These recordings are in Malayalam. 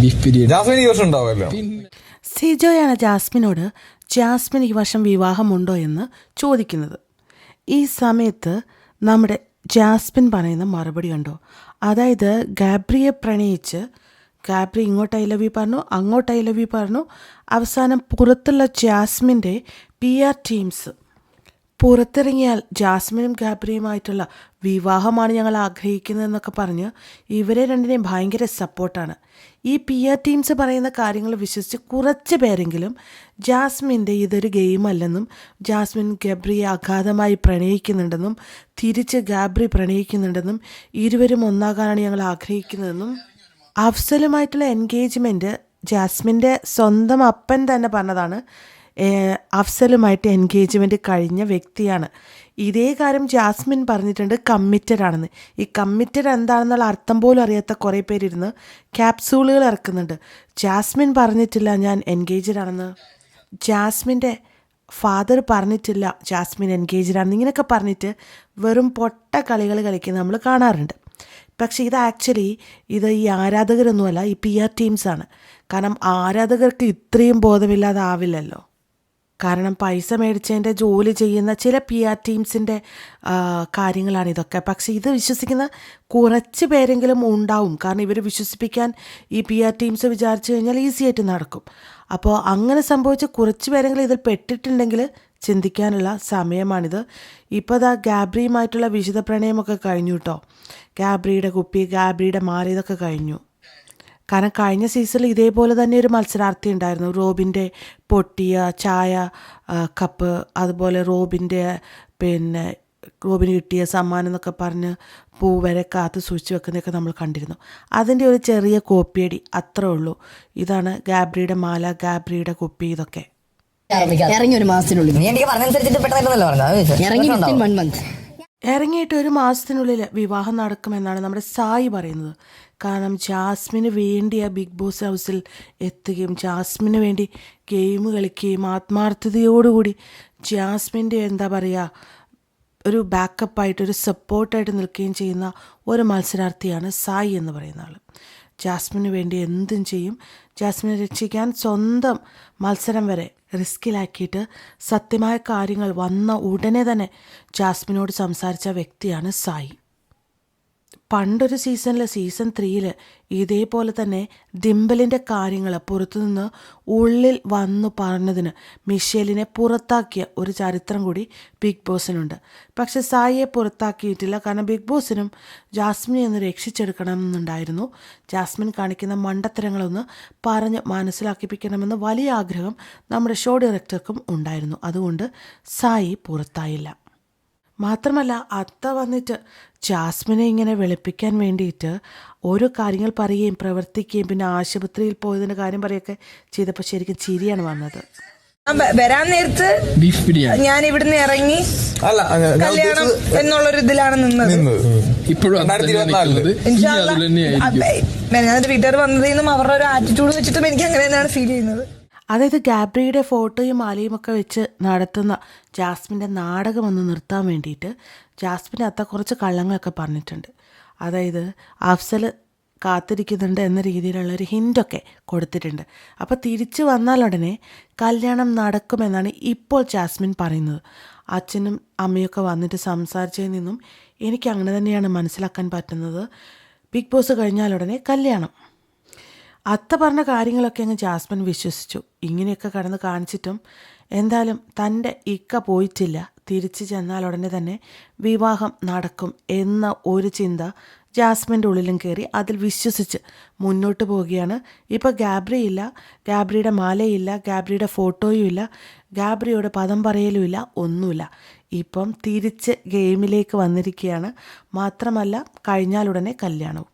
ബീഫ് ബിരിയാണി ജാസ്മിൻ ഈ വർഷം ഉണ്ടാവുമല്ലോ. സിജോയാണ് ജാസ്മിനോട് ജാസ്മിൻ ഈ വർഷം വിവാഹമുണ്ടോ എന്ന് ചോദിക്കുന്നത്. ഈ സമയത്ത് നമ്മുടെ ജാസ്മിൻ പറയുന്ന മറുപടി ഉണ്ടോ അതായത് ഗാബ്രിയെ പ്രണയിച്ച് ഗാബ്രി ഇങ്ങോട്ട് ഐ ലവ് യു പറഞ്ഞു അങ്ങോട്ട് ഐ ലവ് യു പറഞ്ഞു. അവസാനം പുറത്തുള്ള ജാസ്മിന്റെ പി ആർ ടീംസ് പുറത്തിറങ്ങിയാൽ ജാസ്മിനും ഗാബ്രിയുമായിട്ടുള്ള വിവാഹമാണ് ഞങ്ങൾ ആഗ്രഹിക്കുന്നതെന്നൊക്കെ പറഞ്ഞ് ഇവരെ രണ്ടിനെയും ഭയങ്കര സപ്പോർട്ടാണ്. ഈ പി ആർ ടീംസ് പറയുന്ന കാര്യങ്ങൾ വിശ്വസിച്ച് കുറച്ച് പേരെങ്കിലും ജാസ്മിന്റെ ഇതൊരു ഗെയിമല്ലെന്നും ജാസ്മിൻ ഗബ്രിയെ അഗാധമായി പ്രണയിക്കുന്നുണ്ടെന്നും തിരിച്ച് ഗാബ്രി പ്രണയിക്കുന്നുണ്ടെന്നും ഇരുവരും ഒന്നാകാനാണ് ഞങ്ങൾ ആഗ്രഹിക്കുന്നതെന്നും അഫ്സലുമായിട്ടുള്ള എൻഗേജ്മെന്റ് ജാസ്മിന്റെ സ്വന്തം അപ്പൻ തന്നെ പറഞ്ഞതാണ്. അഫ്സലുമായിട്ട് എൻഗേജ്മെന്റ് കഴിഞ്ഞ വ്യക്തിയാണ്. ഇതേ കാര്യം ജാസ്മിൻ പറഞ്ഞിട്ടുണ്ട് കമ്മിറ്റഡ് ആണെന്ന്. ഈ കമ്മിറ്റഡ് എന്താണെന്നുള്ള അർത്ഥം പോലും അറിയാത്ത കുറേ പേരിരുന്ന് ക്യാപ്സൂളുകൾ ഇറക്കുന്നുണ്ട്. ജാസ്മിൻ പറഞ്ഞിട്ടില്ല ഞാൻ എൻഗേജ്ഡ് ആണെന്ന്. ജാസ്മിന്റെ ഫാദർ പറഞ്ഞിട്ടില്ല ജാസ്മിൻ എൻഗേജ്ഡ് ആണെന്ന്. ഇങ്ങനെയൊക്കെ പറഞ്ഞിട്ട് വെറും പൊട്ട കളികൾ കളിക്കുന്നത് നമ്മൾ കാണാറുണ്ട്. പക്ഷേ ഇത് ആക്ച്വലി ഇത് ഈ ആരാധകരൊന്നുമല്ല ഈ പി ആർ ടീംസാണ് കാരണം ആരാധകർക്ക് ഇത്രയും ബോധമില്ലാതെ ആവില്ലല്ലോ കാരണം പൈസ മേടിച്ചതിന്റെ ജോലി ചെയ്യുന്ന ചില പി ആർ ടീംസിന്റെ കാര്യങ്ങളാണ് ഇതൊക്കെ. പക്ഷേ ഇത് വിശ്വസിക്കുന്ന കുറച്ച് പേരെങ്കിലും ഉണ്ടാവും. കാരണം ഇവർ വിശ്വസിപ്പിക്കാൻ ഈ പി ആർ ടീംസ് വിചാരിച്ചു കഴിഞ്ഞാൽ ഈസി ആയിട്ട് നടക്കും. അപ്പോൾ അങ്ങനെ സംഭവിച്ച കുറച്ച് പേരെങ്കിലും ഇതിൽ പെട്ടിട്ടുണ്ടെങ്കിൽ ചിന്തിക്കാനുള്ള സമയമാണിത്. ഇപ്പോൾ ദാ ഗാബ്രിയുമായിട്ടുള്ള വിശുദ്ധ പ്രണയമൊക്കെ കഴിഞ്ഞു കേട്ടോ ഗാബ്രിയുടെ കുപ്പി ഗാബ്രിയുടെ മാല ഇതൊക്കെ കഴിഞ്ഞു. കാരണം കഴിഞ്ഞ സീസണിൽ ഇതേപോലെ തന്നെ ഒരു മത്സരാർത്ഥി ഉണ്ടായിരുന്നു. റോബിന്റെ പൊട്ടിയ ചായ കപ്പ് അതുപോലെ റോബിന്റെ പിന്നെ റോബിന് കിട്ടിയ സമ്മാനം എന്നൊക്കെ പറഞ്ഞ് പൂ വരെ കാത്ത് സൂക്ഷിച്ച് വെക്കുന്നതൊക്കെ നമ്മൾ കണ്ടിരുന്നു. അതിന്റെ ഒരു ചെറിയ കോപ്പിയടി അത്രേ ഉള്ളൂ. ഇതാണ് ഗാബ്രിയുടെ മാല ഗാബ്രിയുടെ കുപ്പി ഇതൊക്കെ. ഇറങ്ങി ഒരു മാസത്തിനുള്ളിൽ. നീ എനിക്ക് പറഞ്ഞനുസരിച്ചിട്ട് പെട്ടെന്നല്ലോ പറഞ്ഞത്. ഇറങ്ങി വൺ മന്ത് ഇറങ്ങിയിട്ട് ഒരു മാസത്തിനുള്ളിൽ വിവാഹം നടക്കുമെന്നാണ് നമ്മുടെ സായി പറയുന്നത്. കാരണം ജാസ്മിന് വേണ്ടി ആ ബിഗ് ബോസ് ഹൗസിൽ എത്തുകയും ജാസ്മിന് വേണ്ടി ഗെയിം കളിക്കുകയും ആത്മാർത്ഥതയോടുകൂടി ജാസ്മിന്റെ എന്താ പറയുക ഒരു ബാക്കപ്പായിട്ട് ഒരു സപ്പോർട്ടായിട്ട് നിൽക്കുകയും ചെയ്യുന്ന ഒരു മത്സരാർത്ഥിയാണ് സായി എന്ന് പറയുന്ന ആൾ ജാസ്മിന് വേണ്ടി എന്തും ചെയ്യും. ജാസ്മിനെ രക്ഷിക്കാൻ സ്വന്തം മത്സരം വരെ റിസ്കിലാക്കിയിട്ട് സത്യമായ കാര്യങ്ങൾ വന്ന ഉടനെ തന്നെ ജാസ്മിനോട് സംസാരിച്ച വ്യക്തിയാണ് സായി. പണ്ടൊരു സീസണിൽ സീസൺ ത്രീയിൽ ഇതേപോലെ തന്നെ ഡിംബലിന്റെ കാര്യങ്ങൾ പുറത്തുനിന്ന് ഉള്ളിൽ വന്നു പറഞ്ഞതിന് മിഷേലിനെ പുറത്താക്കിയ ഒരു ചരിത്രം കൂടി ബിഗ് ബോസിനുണ്ട്. പക്ഷെ സായിയെ പുറത്താക്കിയിട്ടില്ല. കാരണം ബിഗ് ബോസിനും ജാസ്മിനെ ഒന്ന് രക്ഷിച്ചെടുക്കണം എന്നുണ്ടായിരുന്നു ജാസ്മിൻ കാണിക്കുന്ന മണ്ടത്തരങ്ങളൊന്ന് പറഞ്ഞ് മനസ്സിലാക്കിപ്പിക്കണമെന്ന് വലിയ ആഗ്രഹം നമ്മുടെ ഷോ ഡയറക്ടർക്കും ഉണ്ടായിരുന്നു. അതുകൊണ്ട് സായി പുറത്തായില്ല. മാത്രമല്ല അത്ത വന്നിട്ട് ജാസ്മിനെ ഇങ്ങനെ വെളുപ്പിക്കാൻ വേണ്ടിയിട്ട് ഓരോ കാര്യങ്ങൾ പറയുകയും പ്രവർത്തിക്കുകയും പിന്നെ ആശുപത്രിയിൽ പോയതിന്റെ കാര്യം പറയുകയൊക്കെ ചെയ്തപ്പോൾ ശരിക്കും ചിരിയാണ് വന്നത്. ഞാൻ വരാൻ നേരത്ത് ബീഫ് ബിരിയാണി. ഞാൻ ഇവിടുന്ന് ഇറങ്ങി അല്ല കല്യാണം എന്നുള്ളൊരു ഇതിലാണ് നിന്നത്. ഞാനൊരു ഇപ്പോഴും ഞാൻ വീട്ടുകാർ വന്നതിൽ നിന്നും അവരുടെ ഒരു ആറ്റിറ്റ്യൂഡ് വെച്ചിട്ടും എനിക്ക് അങ്ങനെ തന്നെയാണ് ഫീൽ ചെയ്യുന്നത്. അതായത് ഗാബ്രിയുടെ ഫോട്ടോയും മാലയും ഒക്കെ വെച്ച് നടത്തുന്ന ജാസ്മിന്റെ നാടകം ഒന്ന് നിർത്താൻ വേണ്ടിയിട്ട് ജാസ്മിന്റെ അത്ത കുറച്ച് കള്ളങ്ങളൊക്കെ പറഞ്ഞിട്ടുണ്ട്. അതായത് അഫ്സൽ കാത്തിരിക്കുന്നുണ്ട് എന്ന രീതിയിലുള്ള ഒരു ഹിന്റൊക്കെ കൊടുത്തിട്ടുണ്ട്. അപ്പോൾ തിരിച്ചു വന്നാലുടനെ കല്യാണം നടക്കുമെന്നാണ് ഇപ്പോൾ ജാസ്മിൻ പറയുന്നത്. അച്ഛനും അമ്മയൊക്കെ വന്നിട്ട് സംസാരിച്ചതിൽ നിന്നും എനിക്ക് അങ്ങനെ തന്നെയാണ് മനസ്സിലാക്കാൻ പറ്റുന്നത്. ബിഗ് ബോസ് കഴിഞ്ഞാലുടനെ കല്യാണം. അത്ത പറഞ്ഞ കാര്യങ്ങളൊക്കെ അങ്ങ് ജാസ്മിൻ വിശ്വസിച്ചു. ഇങ്ങനെയൊക്കെ കടന്ന് കാണിച്ചിട്ടും എന്തായാലും തന്റെ ഇക്ക പോയിട്ടില്ല. തിരിച്ചു ചെന്നാൽ ഉടനെ തന്നെ വിവാഹം നടക്കും എന്ന ഒരു ചിന്ത ജാസ്മിന്റെ ഉള്ളിലും കയറി അതിൽ വിശ്വസിച്ച് മുന്നോട്ട് പോവുകയാണ്. ഇപ്പോൾ ഗാബ്രി ഇല്ല ഗാബ്രിയുടെ മാലയില്ല ഗാബ്രിയുടെ ഫോട്ടോയും ഇല്ല ഗാബ്രിയോട് പദം പറയലും ഇല്ല ഒന്നുമില്ല. ഇപ്പം തിരിച്ച് ഗെയിമിലേക്ക് വന്നിരിക്കുകയാണ്. മാത്രമല്ല കഴിഞ്ഞാലുടനെ കല്യാണവും.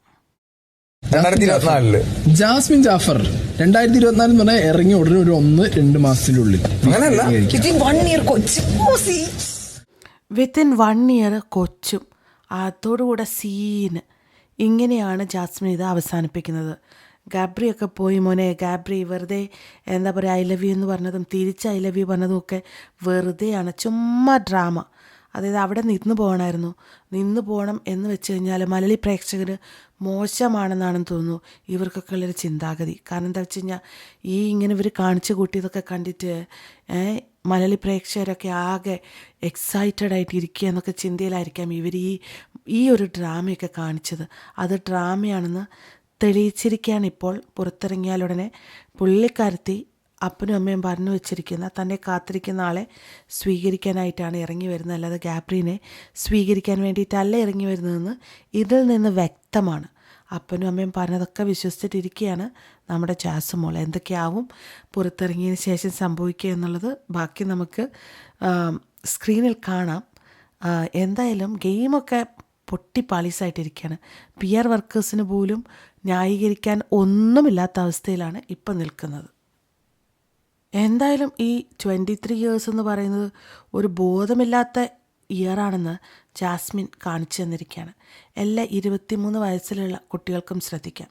രണ്ടായിരത്തി ഇരുപത്തിനാലിൽ ജാസ്മിൻ ജാഫർ രണ്ടായിരത്തി ഇരുപത്തിനാല് എന്ന് പറഞ്ഞാൽ ഇറങ്ങി ഉടനെ ഒരു ഒന്ന് രണ്ട് മാസത്തിനുള്ളിൽ. ഉള്ളിൽ അങ്ങനെയല്ല. Within one year Kochi. Within one year കൊച്ചും. അതോടുകൂടെ സീന് ഇങ്ങനെയാണ് ജാസ്മിൻ ഇത് അവസാനിപ്പിക്കുന്നത്. ഗാബ്രിയൊക്കെ പോയി മോനെ. ഗാബ്രി വെറുതെ എന്താ പറയുക ഐ ലവ് യു എന്ന് പറഞ്ഞതും തിരിച്ച് ഐ ലവ് യു പറഞ്ഞതും ഒക്കെ വെറുതെയാണ്. ചുമ്മാ ഡ്രാമ അതായത് അവിടെ നിന്ന് പോകണമായിരുന്നു. നിന്ന് പോകണം എന്ന് വെച്ച് കഴിഞ്ഞാൽ മലയാളി പ്രേക്ഷകർ മോശമാണെന്നാണെന്ന് തോന്നുന്നു. ഇവർക്കൊക്കെ ഉള്ളൊരു ചിന്താഗതി. കാരണം എന്താ വെച്ച് കഴിഞ്ഞാൽ ഈ ഇങ്ങനെ ഇവർ കാണിച്ചു കൂട്ടിയതൊക്കെ കണ്ടിട്ട് മലയാളി പ്രേക്ഷകരൊക്കെ ആകെ എക്സൈറ്റഡ് ആയിട്ട് ഇരിക്കുക എന്നൊക്കെ ചിന്തയിലായിരിക്കാം ഇവർ ഈ ഈ ഒരു ഡ്രാമയൊക്കെ കാണിച്ചത്. അത് ഡ്രാമയാണെന്ന് തെളിയിച്ചിരിക്കുകയാണ് ഇപ്പോൾ പുറത്തിറങ്ങിയാലുടനെ പുള്ളിക്കാരത്തി അപ്പനും അമ്മയും പറഞ്ഞു വെച്ചിരിക്കുന്ന തന്നെ കാത്തിരിക്കുന്ന ആളെ സ്വീകരിക്കാനായിട്ടാണ് ഇറങ്ങി വരുന്നത്. അല്ലാതെ ഗാബ്രീനെ സ്വീകരിക്കാൻ വേണ്ടിയിട്ടല്ല ഇറങ്ങി വരുന്നതെന്ന് ഇതിൽ നിന്ന് വ്യക്തമാണ്. അപ്പനും അമ്മയും പറഞ്ഞതൊക്കെ വിശ്വസിച്ചിട്ടിരിക്കുകയാണ് നമ്മുടെ ജാസ് മോൾ. എന്തൊക്കെയാവും പുറത്തിറങ്ങിയതിന് ശേഷം സംഭവിക്കുക എന്നുള്ളത് ബാക്കി നമുക്ക് സ്ക്രീനിൽ കാണാം. എന്തായാലും ഗെയിമൊക്കെ പൊട്ടി പാളീസായിട്ടിരിക്കുകയാണ് പി ആർ വർക്കേഴ്സിന് പോലും ന്യായീകരിക്കാൻ ഒന്നുമില്ലാത്ത അവസ്ഥയിലാണ് ഇപ്പം നിൽക്കുന്നത്. എന്തായാലും ഈ ട്വന്റി ത്രീ ഇയേഴ്സ് എന്ന് പറയുന്നത് ഒരു ബോധമില്ലാത്ത ഇയറാണെന്ന് ജാസ്മിൻ കാണിച്ചു തന്നിരിക്കുകയാണ്. എല്ലാ ഇരുപത്തിമൂന്ന് വയസ്സിലുള്ള കുട്ടികൾക്കും ശ്രദ്ധിക്കാം.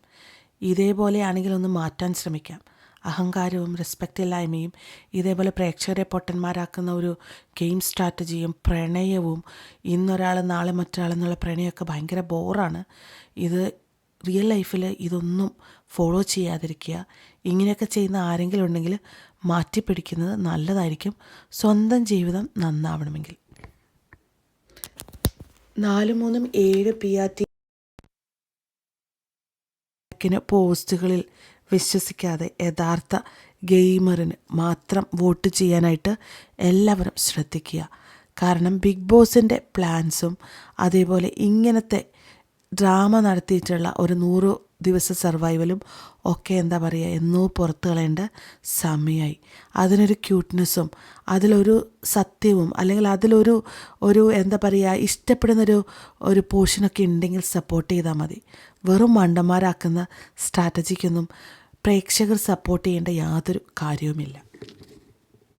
ഇതേപോലെയാണെങ്കിൽ ഒന്ന് മാറ്റാൻ ശ്രമിക്കാം. അഹങ്കാരവും റെസ്പെക്റ്റ് ഇല്ലായ്മയും ഇതേപോലെ പ്രേക്ഷകരെ പൊട്ടന്മാരാക്കുന്ന ഒരു ഗെയിം സ്ട്രാറ്റജിയും പ്രണയവും ഇന്നൊരാൾ നാളെ മറ്റൊരാളെന്നുള്ള പ്രണയമൊക്കെ ഭയങ്കര ബോറാണ് ഇത് റിയൽ ലൈഫിൽ ഇതൊന്നും ഫോളോ ചെയ്യാതിരിക്കുക. ഇങ്ങനെയൊക്കെ ചെയ്യുന്ന ആരെങ്കിലും ഉണ്ടെങ്കിൽ മാറ്റിപ്പിടിക്കുന്നത് നല്ലതായിരിക്കും. സ്വന്തം ജീവിതം നന്നാവണമെങ്കിൽ. നാല് മൂന്നും ഏഴ് പി ആർ ടി പോസ്റ്റുകളിൽ വിശ്വസിക്കാതെ യഥാർത്ഥ ഗെയിമറിന് മാത്രം വോട്ട് ചെയ്യാനായിട്ട് എല്ലാവരും ശ്രദ്ധിക്കുക. കാരണം ബിഗ് ബോസിന്റെ പ്ലാൻസും അതേപോലെ ഇങ്ങനത്തെ ഡ്രാമ നടത്തിയിട്ടുള്ള ഒരു നൂറ് ദിവസ സർവൈവലും ഒക്കെ എന്താ പറയുക എന്നോ പുറത്തു കളയേണ്ട സമയമായി അതിനൊരു ക്യൂട്ട്നെസ്സും അതിലൊരു സത്യവും അല്ലെങ്കിൽ അതിലൊരു ഒരു എന്താ പറയുക ഇഷ്ടപ്പെടുന്നൊരു ഒരു പോർഷനൊക്കെ ഉണ്ടെങ്കിൽ സപ്പോർട്ട് ചെയ്താൽ മതി. വെറും മണ്ടന്മാരാക്കുന്ന സ്ട്രാറ്റജിക്കൊന്നും പ്രേക്ഷകർ സപ്പോർട്ട് ചെയ്യേണ്ട യാതൊരു കാര്യവുമില്ല.